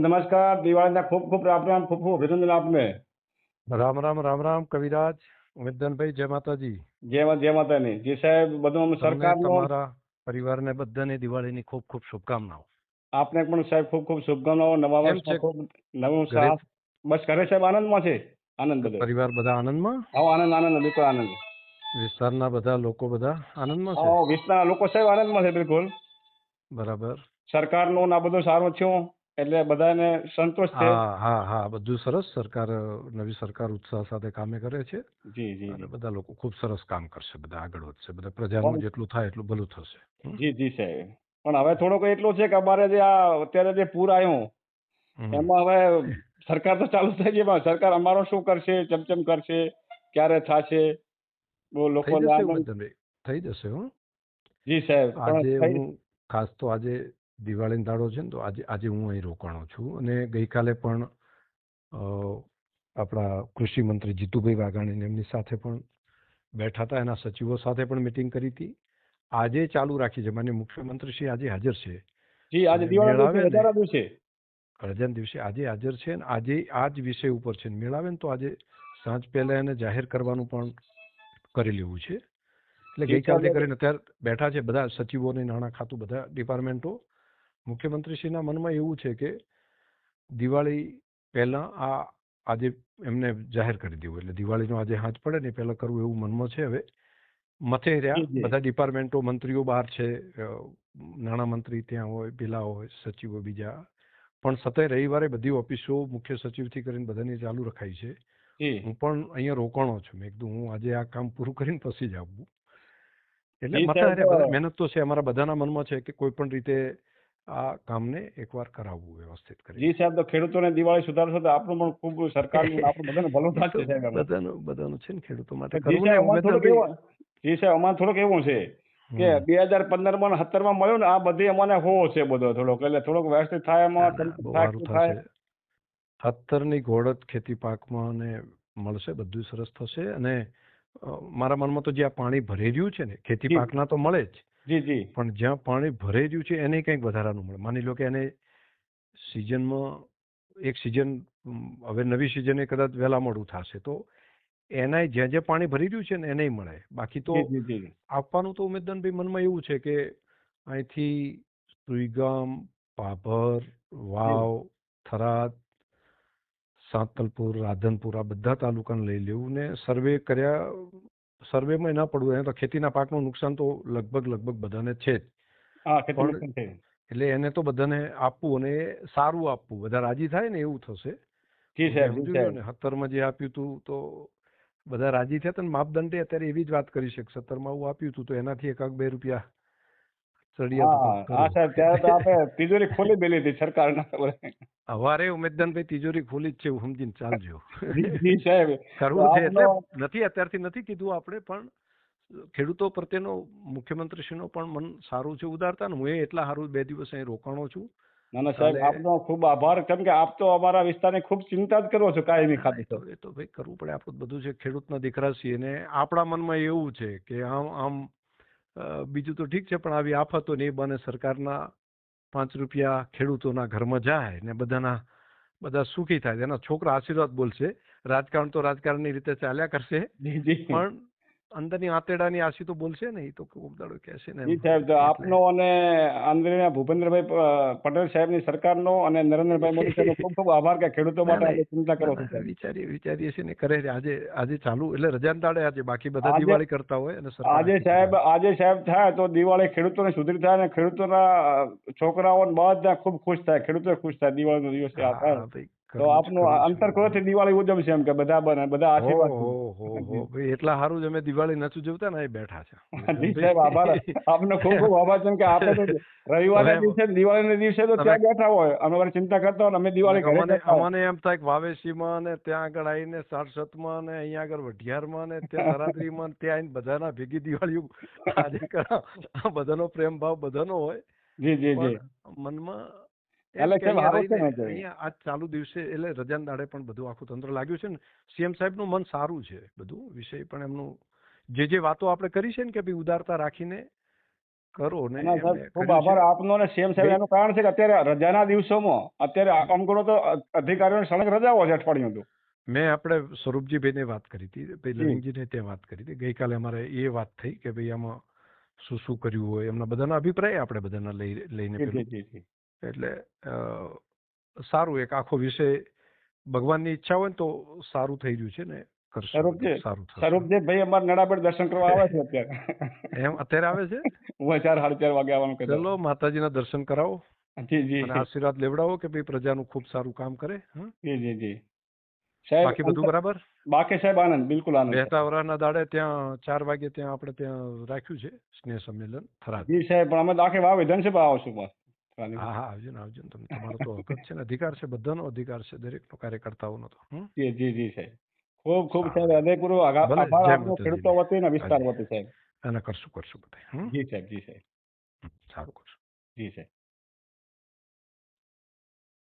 नमस्कार दिवाली खूब खूब राम राम खूब खूब अभिनंदन आप में राम राम राम राम कविराज उमेदन भाई जय माता जी जय जय माता ने जी साहब बधो हम सरकार ने तुम्हारा परिवार ने बद्दन ने दिवाली ने खूब खूब शुभकामनाओं आपने पण साहब खूब खूब शुभकामनाओं नवा वर्ष खूब नमस्कार बस करे साहब आनंद में से आनंद परिवार बड़ा आनंद में आओ आनंद आनंद बिल्कुल आनंद विस्तार ना बड़ा लोको बड़ा आनंद में से आओ विस्तार लोको साहब आनंद में से बिल्कुल बराबर सरकार नो ना बदो सारो छियो એટલે બધાને સંતોષ છે. હા હા હા બધું સરસ. સરકાર નવી સરકાર ઉત્સાહ સાથે કામે કરે છે. જી જી અને બધા લોકો ખૂબ સરસ કામ કરશે બધા આગળ વધશે બધા પ્રજાનું જેટલું થાય એટલું ભલું થશે. જી જી સાહેબ. પણ હવે થોડોક એટલો છે કે અમારે જે આ અત્યારે જે પૂર આવ્યો એમાં હવે સરકાર તો ચાલુ થઈ ગઈ પણ સરકાર અમારો શું કરશે ચમચમ કરશે ક્યારે થશે? બહુ લોકો થઈ જશે હો. જી સાહેબ. આજે હું ખાસ તો આજે દિવાળીનો દાડો છે ને તો આજે આજે હું અહીં રોકાણો છું અને ગઈકાલે પણ આપણા કૃષિ મંત્રી જીતુભાઈ વાઘાણી એમની સાથે પણ બેઠા હતા. એના સચિવો સાથે પણ મિટિંગ કરી હતી. આજે ચાલુ રાખી છે. માન્ય મુખ્યમંત્રી શ્રી આજે હાજર છે. જી આજે ને- દિવસે. રજાના દિવસે આજે હાજર છે અને આજે આ જ વિષય ઉપર છે. ને મેળાવે ને તો આજે સાંજ પહેલા એને જાહેર કરવાનું પણ કરી લેવું છે. એટલે ગઈકાલથી કરીને અત્યારે બેઠા છે બધા સચિવોને નાણાં ખાતું બધા ડિપાર્ટમેન્ટો. મુખ્યમંત્રીશ્રીના મનમાં એવું છે કે દિવાળી પહેલાં આ આજે એમને જાહેર કરી દેવું એટલે દિવાળીનો આજે હાથ પડે ને પહેલાં કરવું એવું મનમાં છે હવે. મથે રહ્યા. બધા ડિપાર્ટમેન્ટો મંત્રીઓ બહાર છે નાણામંત્રી ત્યાં હોય પેલા હોય સચિવો બીજા. પણ સતત રવિવારે બધી ઓફિસો મુખ્ય સચિવથી કરીને બધાની ચાલુ રખાઈ છે. હું પણ અહીંયા રોકાણો છું. મેં કીધું હું આજે આ કામ પૂરું કરીને પછી જ આવું. એટલે મહેનત તો છે અમારા બધાના મનમાં છે કે કોઈ પણ રીતે આ કામને એકવાર કરાવવું વ્યવસ્થિત કરી જી સાહેબ તો ખેડૂતોને દિવાળી સુધારશો તો આપણું પણ ખૂબ સરકારનું આપણું બધાને ભલું થશે સાહેબ બધાનું બધાનું છે ને ખેડૂતો માટે. જી સાહેબ અમારે થોડુંક એવું જી અમારે છે કે બે હજાર પંદરમાં સત્તરમાં મળ્યું ને આ બધી અમને હો છે બધો થોડોક. એટલે થોડોક વ્યવસ્થિત થાય ના, એમાં ના, થાય. થશે ઘોડત ખેતી પાકમાં ને મળશે બધું સરસ થશે. અને મારા મનમાં તો જ્યાં પાણી ભરાઈ રહ્યું છે ને ખેતી જી. પાકના તો મળે જ. જી જી. પણ જ્યાં પાણી ભરાઈ રહ્યું છે એને કંઈક વધારાનું મળે. માની લો કે એને સિઝનમાં એક સિઝન હવે નવી સિઝને કદાચ વહેલા મોડું થશે તો એનાય જ્યાં જ્યાં પાણી ભરી રહ્યું છે ને એને મળે. બાકી તો આપવાનું તો ઉમેદનભાઈ મનમાં એવું છે કે અહીંથી સુઈગામ પાભર વાવ થરાદ સાંતલપુર રાધનપુર આ બધા તાલુકાને લઈ લેવું ને સર્વે કર્યા સર્વેમાં ના પડવું એને તો ખેતીના પાકનું નુકસાન તો લગભગ લગભગ બધાને છે જ. એટલે એને તો બધાને આપવું અને સારું આપવું. બધા રાજી થાય ને એવું થશે. સત્તરમાં જે આપ્યું હતું તો બધા રાજી થયા ને માપદંડે અત્યારે એવી જ વાત કરી છે કે સત્તરમાં આવું આપ્યું હતું તો એનાથી એકાક બે રૂપિયા તિજોરી ખોલી બેલી હતી સરકારના. હવારે ઉમેદનભાઈ તિજોરી ખોલી જ છે એવું સમજીને ચાલજો. જી જી સાહેબ. કરવું છે એટલે નથી અત્યારથી નથી કીધું આપણે પણ ખેડૂતો પ્રત્યેનો મુખ્યમંત્રીશ્રીનો પણ મન સારું છે ઉદારતા ને હું એ એટલા સારું બે દિવસ અહીં રોકાણો છું. ના ના સાહેબ આપનો ખૂબ આભાર. કેમ કે આપ તો અમારા વિસ્તારની ખૂબ ચિંતા જ કરો છો કાયમી ખાતે તો એ તો ભાઈ કરવું પડે આપણું બધું છે. ખેડૂતના દીકરા છીએ ને આપણા મનમાં એવું છે કે આમ આમ બીજું તો ઠીક છે પણ આવી આફતો ને એ બને સરકારના પાંચ રૂપિયા ખેડૂતોના ઘરમાં જાય ને બધાના બધા સુખી થાય. એના છોકરા આશીર્વાદ બોલશે. રાજકારણ તો રાજકારણની રીતે ચાલ્યા કરશે. પણ અંદરની આંતરડાની આશી તો બોલશે ને એ તો કોક દાડો કહેશે ને જી સાહેબ તો આપનો અને આંધ્રના ભૂપેન્દ્રભાઈ પટેલ સાહેબની સરકારનો અને નરેન્દ્રભાઈ મોદી સાહેબનો ખૂબ ખૂબ આભાર કે ખેડૂતો માટે ના, ચિંતા કરો છો. ના, વિચારીએ છીએ ને કરે આજે આજે ચાલુ એટલે રજાના દાડે આજે બાકી બધા દિવાળી કરતા હોય અને આજે સાહેબ આજે સાહેબ થાય તો દિવાળી ખેડૂતોને સુધરી થાય અને ખેડૂતોના છોકરાઓ બધા ખૂબ ખુશ થાય ખેડૂતો ખુશ થાય દિવાળીનો દિવસ આ થાય તો આપનું કરવું અંતર કોથી દિવાળી ઉજવશે એમ કે બધા બને બધા આશીર્વાદ એટલા સારું અમે દિવાળી નથી ઉજવતા ને એ બેઠા છે. સાહેબ આભાર. આપનો ખૂબ ખૂબ આભાર છે કે આપણે તો રવિવારના દિવસે દિવાળીના દિવસે તો ત્યાં બેઠા હોય અમે વળી ચિંતા કરતા હોય અમે દિવાળી ઘરે અમને એમ થાય કે વાવેસીમાં ને ત્યાં આગળ આવીને સારસતમાં ને અહીંયા આગળ વઢિયારમાં ને ત્યાં નરાત્રીમાં ને ત્યાં આવીને બધાના ભેગી દિવાળી આજે કરા. બધાનો પ્રેમ ભાવ બધાનો હોય. જી જી જી. મનમાં એટલે કે અહીંયા આજ ચાલુ દિવસે એટલે રજાના દાડે પણ બધું આખું તંત્ર લાગ્યું છે ને સીએમ સાહેબનું મન સારું છે બધું વિષય પણ એમનું જે જે વાતો આપણે કરી છે ને કે ભાઈ ઉદારતા રાખીને કરો ને ખૂબ આભાર આપનો ને સીએમ સાહેબ એનું કારણ છે કે અત્યારે રજાના દિવસોમાં અત્યારે આમ કરો તો અધિકારીઓને સળંગ રજાઓ છે અઠવાડિયું તો. મેં આપણે સ્વરૂપજીભાઈને વાત કરી હતી ભાઈ લવિંગજીને ત્યાં તે વાત કરી હતી. ગઈકાલે અમારે એ વાત થઈ કે ભાઈ આમાં શું શું કર્યું હોય એમના બધાના અભિપ્રાય આપણે બધાના લઈ લઈને એટલે સારું એક આખો વિષય ભગવાનની ઈચ્છા હોય ને તો સારું થઈ રહ્યું છે ને ભાઈ અમારે દર્શન કરવા આવે છે અત્યારે. એમ અત્યારે આવે છે? હું ચાર સાડા ચાર વાગે આવવાનું ચલો માતાજીના દર્શન કરાવો. જી જી આશીર્વાદ લેવડાવો કે ભાઈ પ્રજાનું ખૂબ સારું કામ કરે? જી જી જી. સાહેબ બાકી બધું બરાબર? બાકી સાહેબ આનંદ બિલકુલ આનંદ બેહતા વરાના દાડે ત્યાં ચાર વાગે ત્યાં આપણે ત્યાં રાખ્યું છે સ્નેહ સંમેલન થરાદ. જી સાહેબ પણ અમે આખી વાવ વિધાનસભા આવશું બસ. હા હા આવજો ને આવજો ને. તમે તમારો તો હક છે ને. અધિકાર છે બધાનો અધિકાર છે દરેકનો કાર્યકર્તાઓનો તો? જી જી જી સાહેબ. ખૂબ ખૂબ. સાહેબ હૃદયપૂર્વક આઘા- આભાર. આપનો ખેડૂતો વતી ને વિસ્તાર. વતી સાહેબ. અને કરશું કરશું બધા જી સાહેબ જી સાહેબ. સારું કરશું. જી સાહેબ.